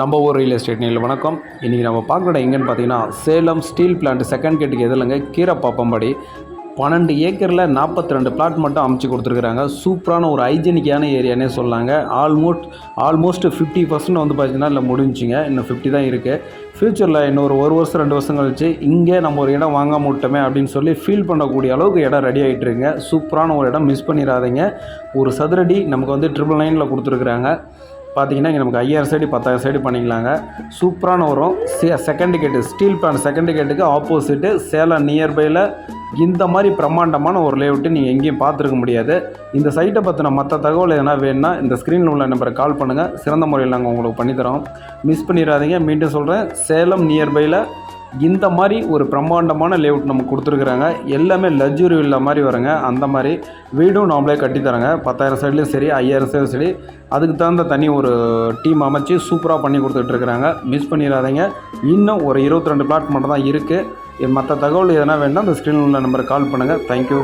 நம்ம ஊர் real estate நிலையில் வணக்கம். இன்றைக்கி நம்ம பார்க்குற எங்கேன்னு பார்த்தீங்கன்னா சேலம் ஸ்டீல் பிளான்ட் செகண்ட் கேட்டுக்கு எதிரில்ங்க கீரைப்பாப்பம்படி பன்னெண்டு ஏக்கரில் நாற்பத்தி ரெண்டு பிளாட் மட்டும் அமைச்சு கொடுத்துருக்குறாங்க. சூப்பரான ஒரு ஹைஜெனிக்கான ஏரியானே சொல்லாங்க. ஆல்மோஸ்ட் ஆல்மோஸ்ட் ஃபிஃப்டி பர்சன்ட் வந்து பார்த்தீங்கன்னா இல்லை முடிஞ்சுங்க. இன்னும் ஃபிஃப்டி தான் இருக்குது ஃப்யூச்சரில் இன்னொரு ஒரு வருஷம் ரெண்டு வருஷம் கழிச்சு இங்கே நம்ம ஒரு இடம் வாங்க முட்டோமே அப்படின்னு சொல்லி ஃபீல் பண்ணக்கூடிய அளவுக்கு இடம் ரெடி ஆகிட்டுருங்க சூப்பரான ஒரு இடம் மிஸ் பண்ணிடாதீங்க. ஒரு சதுரடி நமக்கு வந்து ட்ரிபிள் நைனில் கொடுத்துருக்குறாங்க. பார்த்தீங்கன்னா இங்கே நமக்கு ஐயாயிரம் சைடு பத்தாயிரம் சைடு பண்ணிக்கலாங்க. சூப்பரான வரும் சே second gate steel plant second கேட்டுக்கு ஆப்போசிட்டு சேலம் நியர்பையில் இந்த மாதிரி பிரம்மாண்டமான ஒரு லேஅவுட்டு நீங்கள் எங்கேயும் பார்த்துருக்க முடியாது. இந்த சைட்டை பற்றின மற்ற தகவல் எதனா வேணும்னா இந்த ஸ்க்ரீனில் உள்ள நம்பரை கால் பண்ணுங்கள் சிறந்த முறையில் நாங்கள் உங்களுக்கு பண்ணித்தரோம். மிஸ் பண்ணிடாதீங்க மீண்டும் சொல்கிறேன் சேலம் நியர்பையில் இந்த மாதிரி ஒரு பிரம்மாண்டமான லேஅவுட் நமக்கு கொடுத்துருக்குறாங்க. எல்லாமே லக்ஸுரி வில்லா மாதிரி வருங்க. அந்த மாதிரி வீடும் நாமளே கட்டித்தராங்க. பத்தாயிரம் சைட்லேயும் சரி ஐயாயிரம் சைடும் சரி. அதுக்கு தகுந்த தனி ஒரு டீம் அமைச்சு சூப்பராக பண்ணி கொடுத்துட்ருக்குறாங்க. மிஸ் பண்ணிடாதீங்க. இன்னும் ஒரு இருபத்தி ரெண்டு பிளாட் மட்டும் தான் இருக்குது மற்ற தகவல் எதனா வேணுன்னா அந்த ஸ்க்ரீனில் உள்ள நம்பருக்கு கால் பண்ணுங்கள் தேங்க்யூ